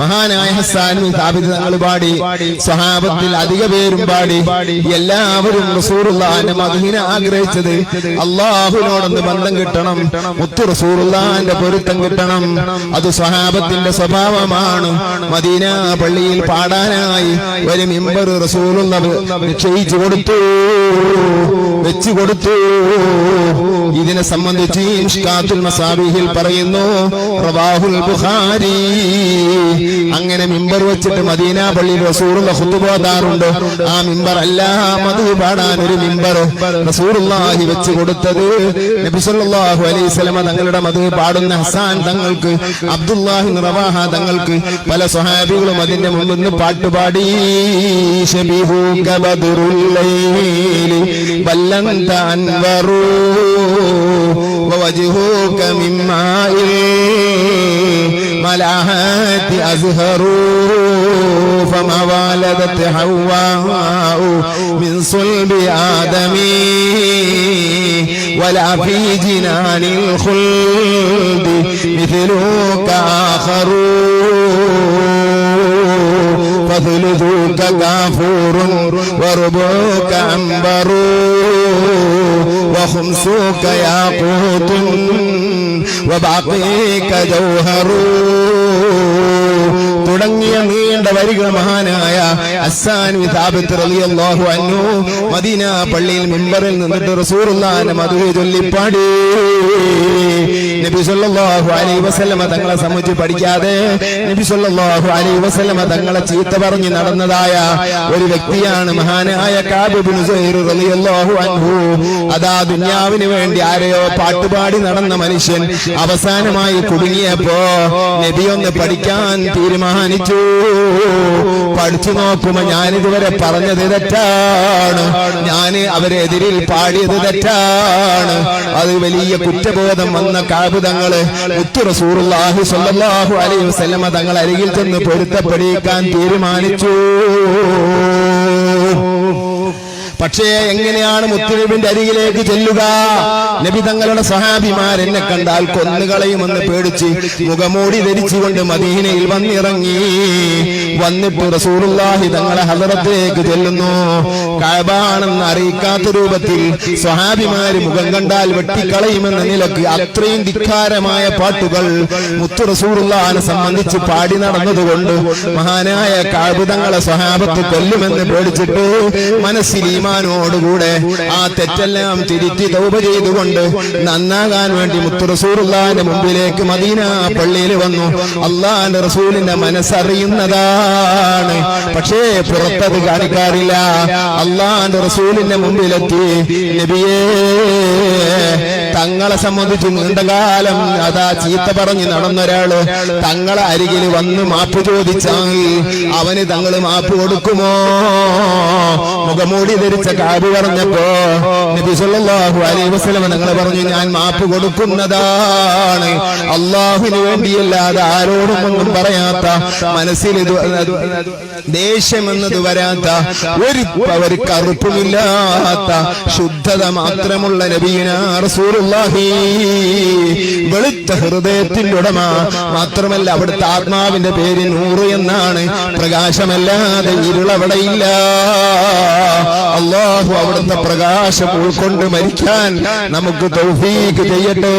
മഹാനായ ഹസാനും സ്ഥാപിത തങ്ങൾ പാടി സ്വഹാബത്തിൽ അധിക പേരും പാടി എല്ലാവരും റസൂറുല്ലാന്റെ മധുഹിനെ ആഗ്രഹിച്ചത് അള്ളാഹുവിനോടൊന്ന് ബന്ധം കിട്ടണം മുത്തു റസൂറുല്ലാന്റെ പൊരുത്തം കിട്ടണം. അത് സ്വഹാബത്തിന്റെ സ്വഭാവമാണ്. മദീന പള്ളിയിൽ പാടാനായി ഒരു മിമ്പർ റസൂലുള്ള നിശ്ചയിച്ചു കൊടുത്തു വെച്ചു കൊടുത്തു. ഇതിനെ സംബന്ധിച്ച് ഇഷ്കാത്തുൽ മസാബിഹിൽ പറയുന്നു പ്രവാഹുൽ ബുഖാരി. അങ്ങനെ മിമ്പർ വെച്ചിട്ട് മദീന പള്ളിയിൽ റസൂറുള്ള ഹുത്തുബോധാറുണ്ട് ആ മിമ്പർ അല്ല മധു പാടാൻ ഒരു മിമ്പർ റസൂറുള്ളാഹി വെച്ച് കൊടുത്തത് നബി സല്ലല്ലാഹു അലൈഹി സ്വലമ തങ്ങളുടെ മധു പാടുന്ന ഹസാൻ തങ്ങൾക്ക് അബ്ദുല്ലാഹി റവാഹ തങ്ങൾക്ക് പല സ്വഹാബികളും അതിന്റെ മുമ്പിൽ നിന്ന് പാട്ടുപാടി ശബീഹൂക ബദറുൽ ലൈലി ബല്ലന്ത അൻവറൂ ووجهك من ماء الملاحات أزهر فما والدت حواء من صلب آدم ولا في جنان الخلد مثلك آخر فثلثك كافور وربعك عنبر وخمسك ياقوت. وباقيك جوهر തുടങ്ങിയ നീണ്ട വരികൾ മഹാനായ അസാൻ വിതാബത്ത് റളിയല്ലാഹു അൻഹു മദീന പള്ളിയിൽ മിമ്പറിൽ നിന്നിട്ട് റസൂറുല്ലാന്റെ മധുര ചൊല്ലിപ്പാടി. നബി സല്ലല്ലാഹു അലൈഹി വസല്ലമ തങ്ങളെ സംബന്ധിച്ച് പഠിക്കാതെ നബി സല്ലല്ലാഹു അലൈഹി വസല്ലമ തങ്ങളെ ചീത്ത പറഞ്ഞു നടന്നതായ ഒരു വ്യക്തിയാണ് മഹാനായ കാബ് റളിയല്ലാഹു അൻഹു. അതാ ദുനിയാവിന് വേണ്ടി ആരെയോ പാട്ടുപാടി നടന്ന മനുഷ്യൻ അവസാനമായി കുടുങ്ങിയപ്പോ നബി ഒന്ന് പഠിക്കാൻ തീരുമാനിച്ചു പഠിച്ചു നോക്കുമ്പോ ഞാനിതുവരെ പറഞ്ഞത് തെറ്റാണ്. ഞാൻ അവരെതിരിൽ പാടിയത് തെറ്റാണ്. അത് വലിയ കുറ്റബോധം വന്ന കാബുതങ്ങൾ മുത്തു സല്ലാഹു അലൈഹി വസല്ലമ തങ്ങൾ അരികിൽ ചെന്ന് പൊരുത്തപ്പെടിക്കാൻ തീരുമാനിച്ചു. പക്ഷേ എങ്ങനെയാണ് മുത്തുനബിന്റെ അരികിലേക്ക് ചെല്ലുക? നബി തങ്ങളുടെ സഹാബിമാർ എന്നെ കണ്ടാൽ കൊന്നുകളയുമെന്ന് പേടിച്ച് മുഖമൂടി ധരിച്ചുകൊണ്ട് മദീനയിൽ വന്നിറങ്ങി. വന്നിട്ട് റസൂലുള്ളാഹി തങ്ങളെ ഹദറത്തേക്ക് ചെല്ലുന്നു. കഴബാണെന്ന് അറിയിക്കാത്ത രൂപത്തിൽ സ്വഹാബിമാര് മുഖം കണ്ടാൽ വെട്ടിക്കളയുമെന്ന നിലയ്ക്ക് അത്രയും ധിക്കാരമായ പാട്ടുകൾ മുത്തു റസൂറുല്ലാഹിനെ സംബന്ധിച്ച് പാടി നടന്നതുകൊണ്ട് മഹാനായ കാഴ്ബുതങ്ങളെ സ്വഹാബത്ത് കൊല്ലുമെന്ന് പേടിച്ചിട്ട് മനസ്സിൽ ഈമാനോടുകൂടെ ആ തെറ്റെല്ലാം തിരുത്തി തൗപ ചെയ്തുകൊണ്ട് നന്നാകാൻ വേണ്ടി മുത്തു റസൂറുള്ളാന്റെ മുമ്പിലേക്ക് മദീന പള്ളിയിൽ വന്നു. അള്ളാന്റെ റസൂലിന്റെ മനസ്സറിയുന്നതാണ്. പക്ഷേ പുറത്തത് കാണിക്കാറില്ല. അള്ളാന്റെ റസൂലിന്റെ മുമ്പിലെത്തി നബിയേ തങ്ങളെ സംബന്ധിച്ച് നീണ്ടകാലം അതാ ചീത്ത പറഞ്ഞ് നടന്ന ഒരാൾ തങ്ങളെ അരികിൽ വന്ന് മാപ്പ് ചോദിച്ചാൽ അവന് തങ്ങൾ മാപ്പ് കൊടുക്കുമോ? മുഖമൂടി ധരിച്ച കാബ് പറഞ്ഞപ്പോ നബി അലൈ വസ്ലമ തങ്ങൾ പറഞ്ഞു ഞാൻ മാപ്പ് കൊടുക്കുന്നതാണ്. അള്ളാഹുവിന് വേണ്ടിയല്ലാതെ ആരോടും ഒന്നും പറയാത്ത മനസ്സിൽ ഇത് ദേഷ്യമെന്നത് വരാത്ത ഒരു ഒരു കറുപ്പുമില്ലാത്ത ശുദ്ധത മാത്രമുള്ള നബീന റസൂലുള്ളാഹി. വെളുത്ത ഹൃദയത്തിന്റെ ഉടമ മാത്രമല്ല അവിടുത്തെ ആത്മാവിന്റെ പേര് നൂറ് എന്നാണ്. പ്രകാശമല്ലാതെ ഇരുളവിടെയില്ല അള്ളാഹു അവിടുത്തെ പ്രകാശം ഉൾക്കൊണ്ട് മരിക്കാൻ നമുക്ക് തൗഫീക്ക് ചെയ്യട്ടെ.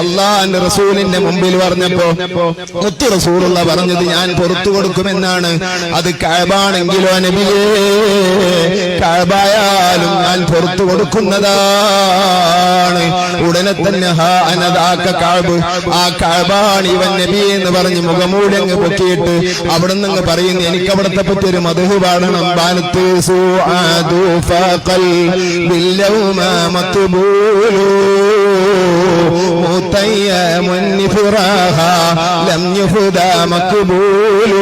അള്ളാഹിന്റെ റസൂലിന്റെ മുമ്പിൽ പറഞ്ഞപ്പോ മുത്തു റസൂലുള്ള പറഞ്ഞത് ഞാൻ പുറത്തു കൊടുക്കുമെന്നാണ്. അത് കഴബാണെങ്കിലോ നബിയേ? കഴബായാലും ഞാൻ പുറത്തു കൊടുക്കുന്നതാണ്. ഉടനെ തന്നെ ഹാ അനദാക്ക കാബ്. ആ കഴബാണ് ഇവൻ നബി എന്ന് പറഞ്ഞ് മുഖമൂടി അങ്ങ് പൊക്കിയിട്ട് അവിടെ നിന്ന് പറയുന്നു എനിക്ക് അവിടത്തെ പറ്റി ഒരു മധു പാടണം ബാലത്ത് عادوا فقل اللوم مطبول موتي فراها لم يفدى مقبول.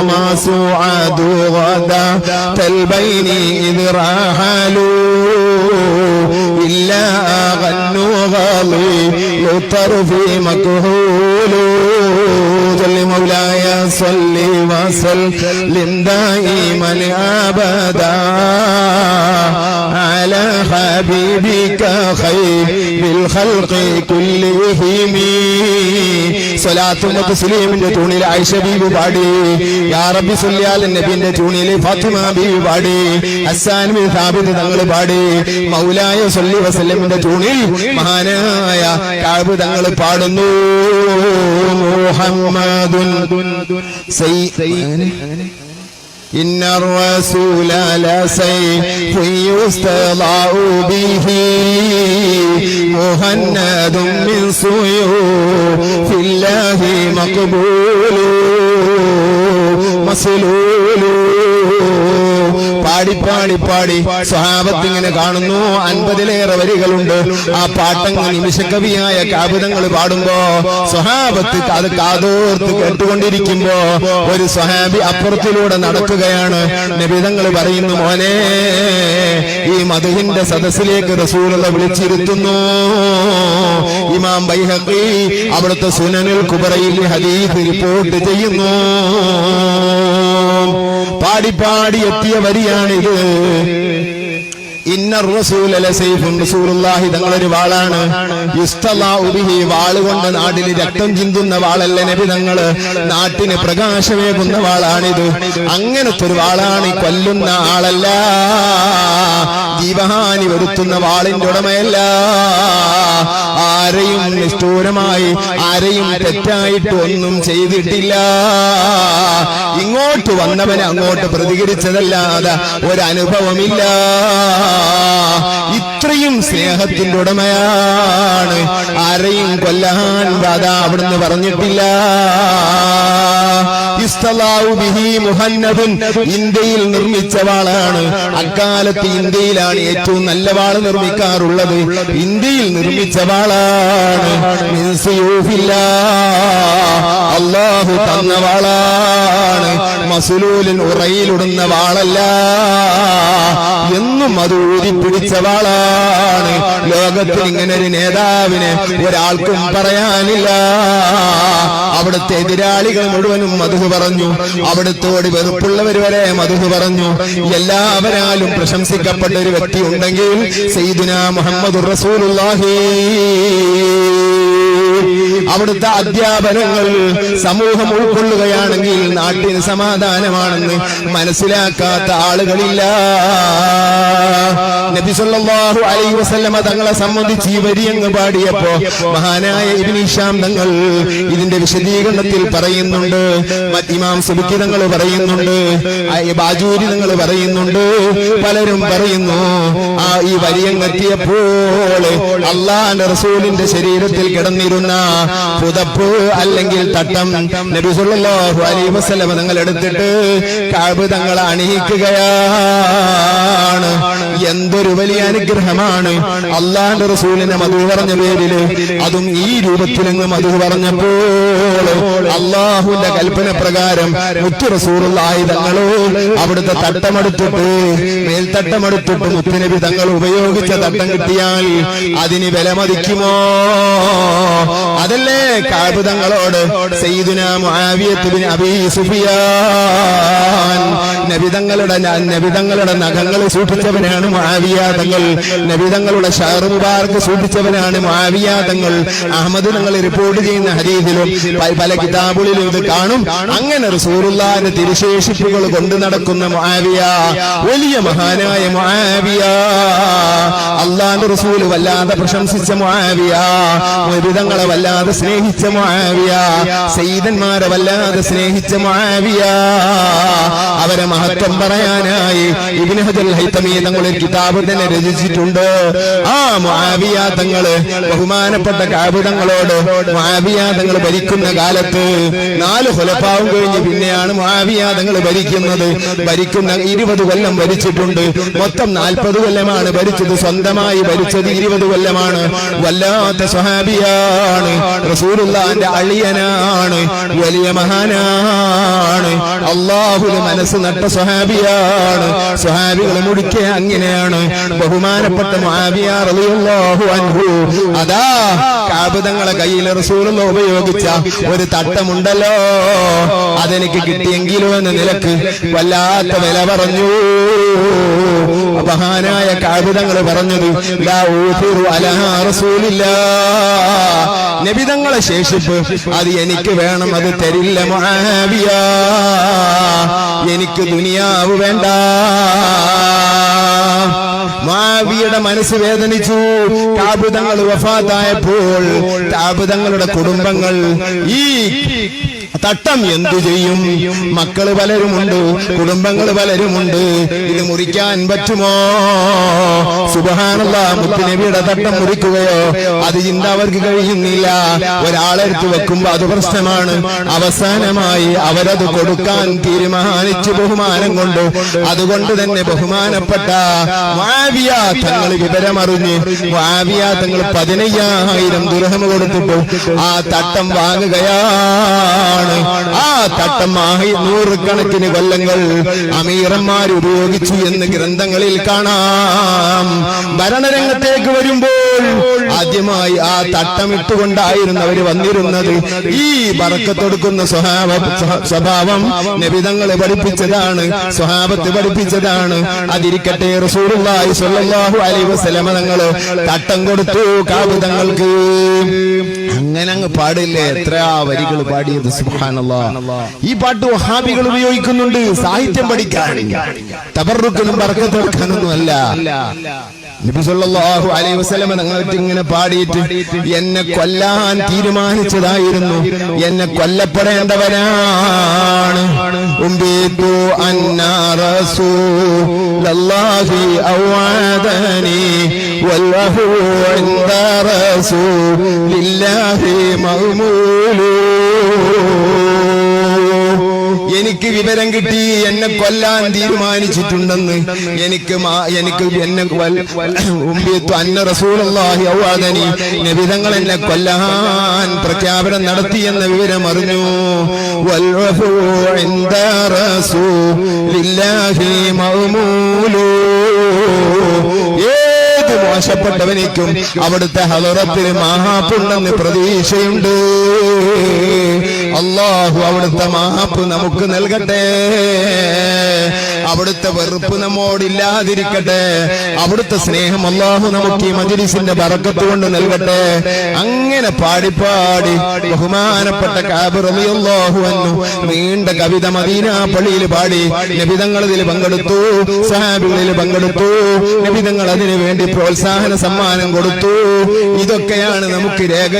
وما سعادوا غدا تلبين إذ راحلوا إلا غنوا غالي للطرف مكهول صلي مولاي وصل وسلم أبدا على حبيبك خير الخلق كلهم സ്വലാത്തും സുലീമിന്റെ തൂണിൽ ആയിഷ ബീവി പാടി യാ റബ്ബി സുല്യാൽ നബിന്റെ തൂണിൽ ഫാത്തിമ ബീവി പാടി ഹസ്സാൻ ബിൻ സാബിത് തങ്ങൾ പാടി മൗലായ സല്ലി വസല്ലമിന്റെ തൂണിൽ മഹാനായ കാബ് തങ്ങൾ പാടുന്നു മുഹമ്മദുൻ സയ്യിദ് إن الرسول لسيف يستضاء به مهند من سيوف الله مقبول مسلول പാടി പാടി സ്വഹാബത്ത് ഇങ്ങനെ കാണുന്നു. അൻപതിലേറെ വരികളുണ്ട്. ആ പാട്ടങ്ങ് നിമിഷകവിയായ കാബിതങ്ങൾ പാടുമ്പോ സ്വഹാബത്ത് അത് കാതോർത്ത് കേട്ടുകൊണ്ടിരിക്കുമ്പോ ഒരു സ്വഹാബി അപ്പുറത്തിലൂടെ നടക്കുകയാണ്. നബിതങ്ങൾ പറയുന്നു മോനെ ഈ മധുവിന്റെ സദസ്സിലേക്ക് റസൂലുള്ള വിളിച്ചിരുത്തുന്നു. ഇമാം ബൈഹഖി അവിടുത്തെ സുനനിൽ കുബറയിൽ ഹദീസ് റിപ്പോർട്ട് ചെയ്യുന്നു. പാടി പാടി എത്തിയ വരിയാണിത് തങ്ങളൊരു വാളാണ്. യുസ്തലാഉ ബിഹി വാളുകൊണ്ട് നാടിൽ രക്തം ചിന്തുന്ന വാളല്ല നബി തങ്ങൾ. നാട്ടിന് പ്രകാശമേകുന്ന വാളാണിത്. അങ്ങനത്തെ ഒരു വാളാണ് കൊല്ലുന്ന ആളല്ല. ജീവഹാനി വരുത്തുന്ന വാളിന്റെ ഉടമയല്ല. ആരെയും നിഷ്ഠൂരമായി ആരെയും തെറ്റായിട്ട് ഒന്നും ചെയ്തിട്ടില്ല. ഇങ്ങോട്ട് വന്നവന് അങ്ങോട്ട് പ്രതികരിച്ചതല്ലാതെ ഒരനുഭവമില്ല ഇത്രയും സ്നേഹത്തിന്റെ ഉടമയാണ്. ആരെയും കൊല്ലാൻ ദാദാ അവിടുന്ന് പറഞ്ഞിട്ടില്ല. ഇന്ത്യയിൽ നിർമ്മിച്ച വാളാണ് അക്കാലത്ത് ഇന്ത്യയിലാണ് ഏറ്റവും നല്ല വാൾ നിർമ്മിക്കാറുള്ളത്. ഇന്ത്യയിൽ നിർമ്മിച്ച വാളാണ്. അള്ളാഹു തന്ന വാളാണ് മസുലൂലിൻ ഉറയിലിടുന്ന വാളല്ല എന്നും അത് ഊതിപ്പിടിച്ച വാളാണ് ലോകത്തിൽ ഇങ്ങനെ ഒരു നേതാവിന് ഒരാൾക്കും പറയാനില്ല. അവിടുത്തെ എതിരാളികൾ മുഴുവനും മധു പറഞ്ഞു. അവിടുത്തോട് വെറുപ്പുള്ളവർ വരെ മധു പറഞ്ഞു. എല്ലാവരാലും പ്രശംസിക്കപ്പെട്ട ഒരു വ്യക്തി ഉണ്ടെങ്കിൽ സെയ്ദുന മുഹമ്മദ് റസൂലുള്ളാഹി. അവിടുത്തെ അധ്യാപനങ്ങൾ സമൂഹം ഉൾക്കൊള്ളുകയാണെങ്കിൽ നാട്ടിന് സമാധാനമാണെന്ന് മനസ്സിലാക്കാത്ത ആളുകളില്ല. നബിസൊല്ലാഹു അലൈ വസല്ലമ തങ്ങളെ സംബന്ധിച്ച് ഈ വരി അങ്ങ് പാടിയപ്പോ മഹാനായ ഇബിനിഷാം തങ്ങൾ ഇതിന്റെ വിശദീകരണത്തിൽ പറയുന്നുണ്ട്. ഇമാം സുബുക്കി തങ്ങൾ പറയുന്നുണ്ട്. ബാജൂരി തങ്ങൾ പറയുന്നുണ്ട്. പലരും പറയുന്നു ആ ഈ വരിയങ്ങെത്തിയപ്പോൾ അള്ളാന്റെ റസൂലിന്റെ ശരീരത്തിൽ കിടന്നിരുന്ന പുതപ്പ് അല്ലെങ്കിൽ തട്ടം. നബി സല്ലല്ലാഹു അലൈഹി വസല്ലമ തങ്ങൾ എടുത്തിട്ട് കാബ് തങ്ങൾ അണിയിക്കുകയാണ്. എന്തൊരു വലിയ അനുഗ്രഹമാണ്. അള്ളാന്റെ റസൂലിനെ മധു പറഞ്ഞ പേരിൽ അതും ഈ രൂപത്തിലങ്ങ് മധു പറഞ്ഞപ്പോൾ അള്ളാഹുവിന്റെ കൽപ്പന പ്രകാരം മുത്തു റസൂറുള്ളായി തങ്ങളോ അവിടുത്തെ തട്ടമെടുത്തിട്ട് മേൽത്തട്ടമെടുത്തിട്ട് മുത്തുനബി തങ്ങൾ ഉപയോഗിച്ച തട്ടം കിട്ടിയാൽ അതിന് വില മതിക്കുമോ? അതല്ലേ കാബ് തങ്ങളോട് സയ്യിദുന മുആവിയത്ത് ബിൻ അബീ സുഫിയാൻ. നബിതങ്ങളുടെ നബിതങ്ങളുടെ നഖങ്ങൾ സൂക്ഷിച്ചവനാണ് മാവിയാതങ്ങൾ തങ്ങൾ. നബിതങ്ങളുടെ ഷഹർ മുബാർക്ക് സൂക്ഷിച്ചവനാണ് മാവിയാതങ്ങൾ തങ്ങൾ. അഹമ്മദ് തങ്ങൾ റിപ്പോർട്ട് ചെയ്യുന്ന ഹരീതിലും പല കിതാബുകളിലും ഇത് കാണും. അങ്ങനെ റസൂറുല്ലാന്റെ തിരുശേഷിപ്പുകൾ കൊണ്ടു നടക്കുന്ന മുആവിയ വലിയ മഹാനായ മുആവിയ. അള്ളാന്റെ റസൂൽ വല്ലാതെ പ്രശംസിച്ച മുആവിയ. നബിതങ്ങളെ വല്ലാതെ സ്നേഹിച്ച മുആവിയ സയ്യിദന്മാരെ വല്ലാതെ സ്നേഹിച്ച മുആവിയ. അവരെ മഹത്വം പറയാനായി ഇബ്നു ഹജൽ ഹൈതമി തങ്ങൾ ഒരു കിതാബ് തന്നെ രചിച്ചിട്ടുണ്ട്. ആ മുആവിയ തങ്ങൾ ബഹുമാനപ്പെട്ട കാബ് തങ്ങളോട് മുആവിയ തങ്ങൾ ഭരിക്കുന്ന കാലത്ത് നാല് കൊലപ്പാവും കഴിഞ്ഞ് പിന്നെയാണ് മുആവിയ തങ്ങൾ ഭരിക്കുന്നത്. ഭരിക്കുന്ന ഇരുപത് കൊല്ലം ഭരിച്ചിട്ടുണ്ട്. മൊത്തം നാൽപ്പത് കൊല്ലമാണ് ഭരിച്ചത്. സ്വന്തമായി ഭരിച്ചത് ഇരുപത് കൊല്ലമാണ്. വല്ലാത്ത സ്വഹാബിയാണ് റസൂലുള്ളാന്റെ അളിയനാണ്. വലിയ മഹാനാണ്. അള്ളാഹുൽ മനസ്സ് നട്ട സ്വഹാബിയാണ്. സ്വഹാബികൾ മുടിക്കെ അങ്ങനെയാണ്. ബഹുമാനപ്പെട്ട റളിയല്ലാഹു അൻഹു. അതാ കാബിതങ്ങളെ കയ്യിൽ റസൂലുള്ള ഉപയോഗിച്ച ഒരു തട്ടമുണ്ടല്ലോ. അതെനിക്ക് കിട്ടിയെങ്കിലും എന്ന നിലയ്ക്ക് വല്ലാത്ത വില പറഞ്ഞു. മഹാനായ കാബിതങ്ങൾ പറഞ്ഞത് ലാ ഊതിറു അലാ റസൂലില്ലാ. നബിതങ്ങളെ ശേഷിപ്പ്. അത് എനിക്ക് വേണം അത് തരില്ല മഹാവിയ എനിക്ക് ദുനിയാവ് വേണ്ട. മാവിയുടെ മനസ്സ് വേദനിച്ചു. താപുതങ്ങൾ വഫാത്തായപ്പോൾ താപുതങ്ങളുടെ കുടുംബങ്ങൾ ഈ തട്ടം എന്തു ചെയ്യും? മക്കൾ പലരുമുണ്ട് കുടുംബങ്ങൾ പലരുമുണ്ട്. ഇത് മുറിക്കാൻ പറ്റുമോ? സുബഹാനുള്ള മുത്തുനബിയുടെ തട്ടം മുറിക്കുകയോ? അത് ചിന്ത അവർക്ക് കഴിയുന്നില്ല. ഒരാളെടുത്ത് വെക്കുമ്പോ അത് പ്രശ്നമാണ്. അവസാനമായി അവരത് കൊടുക്കാൻ തീരുമാനിച്ചു ബഹുമാനം കൊണ്ട് അതുകൊണ്ട് തന്നെ ബഹുമാനപ്പെട്ട വാവിയ തങ്ങൾ വിവരമറിഞ്ഞ് വാവിയ തങ്ങൾ പതിനയ്യായിരം ദുരഹം കൊടുത്തിട്ടു. ആ തട്ടം വാങ്ങുകയാണ്. ആ തട്ടം നൂറുകണക്കിന് കൊല്ലങ്ങൾ അമീറന്മാർ ഉപയോഗിച്ചു എന്ന് ഗ്രന്ഥങ്ങളിൽ കാണാം. ഭരണരംഗത്തേക്ക് വരുമ്പോൾ ആദ്യമായി ആ തട്ടമിട്ടുകൊണ്ടായിരുന്നവര് വന്നിരുന്നത് ഈ ബറക്കത്തൊടുക്കുന്ന സ്വഭാവ സ്വഭാവം നബിതങ്ങളെ പഠിപ്പിച്ചതാണ് സ്വഭാവത്ത് പഠിപ്പിച്ചതാണ്. അതിരിക്കട്ടെ റസൂലുള്ളാഹി സ്വല്ലല്ലാഹു അലൈഹി വസല്ലമ തട്ടം കൊടുത്തു കാബുതങ്ങൾക്ക് അങ്ങനെ അങ്ങ് പാടില്ലേ? എത്ര വരികൾ പാടിയത്? സുബ്ഹാനല്ലാഹ് ഈ പാട്ട് വഹാബികൾ ഉപയോഗിക്കുന്നുണ്ട്. സാഹിത്യം പഠിക്കാൻ. തബറുക്കനും ബർക്കത്തെടുക്കാനൊന്നും അല്ല ഇങ്ങനെ പാടിയിട്ട് എന്നെ കൊല്ലാൻ തീരുമാനിച്ചതായിരുന്നു. എന്നെ അന്നാ റസൂലല്ലാഹി എനിക്ക് വിവരം കിട്ടി എന്നെ കൊല്ലാൻ തീരുമാനിച്ചിട്ടുണ്ടെന്ന്. എനിക്ക് എനിക്ക് എന്നെ നബിതങ്ങൾ എന്നെ കൊല്ലാൻ പ്രഖ്യാപനം നടത്തി എന്ന വിവരം അറിഞ്ഞു. വൽവഫു ഇൻദ മോശപ്പെട്ടവനേക്കും അവിടുത്തെ ഹലറത്തിൽ മഹാപ്പുണ്ടെന്ന് പ്രതീക്ഷയുണ്ട്. അള്ളാഹു അവിടുത്തെ മാപ്പ് നമുക്ക് നൽകട്ടെ. അവിടുത്തെ വെറുപ്പ് നമ്മോടില്ലാതിരിക്കട്ടെ അവിടുത്തെ സ്നേഹം അള്ളാഹു നമുക്ക് ഈ മജിലിസിന്റെ ബറക്കത്ത് കൊണ്ട് നൽകട്ടെ. അങ്ങനെ പാടി പാടി ബഹുമാനപ്പെട്ട കാബ് റളിയല്ലാഹു അൻഹു നീണ്ട കവിത മദീന പള്ളിയിൽ പാടി നബിതങ്ങൾ ഇതിൽ പങ്കെടുത്തു സഹാബികളിൽ പങ്കെടുത്തു നബിതങ്ങൾ അതിനു വേണ്ടി പ്രോത്സാഹന സമ്മാനം കൊടുത്തു. ഇതൊക്കെയാണ് നമുക്ക് രേഖ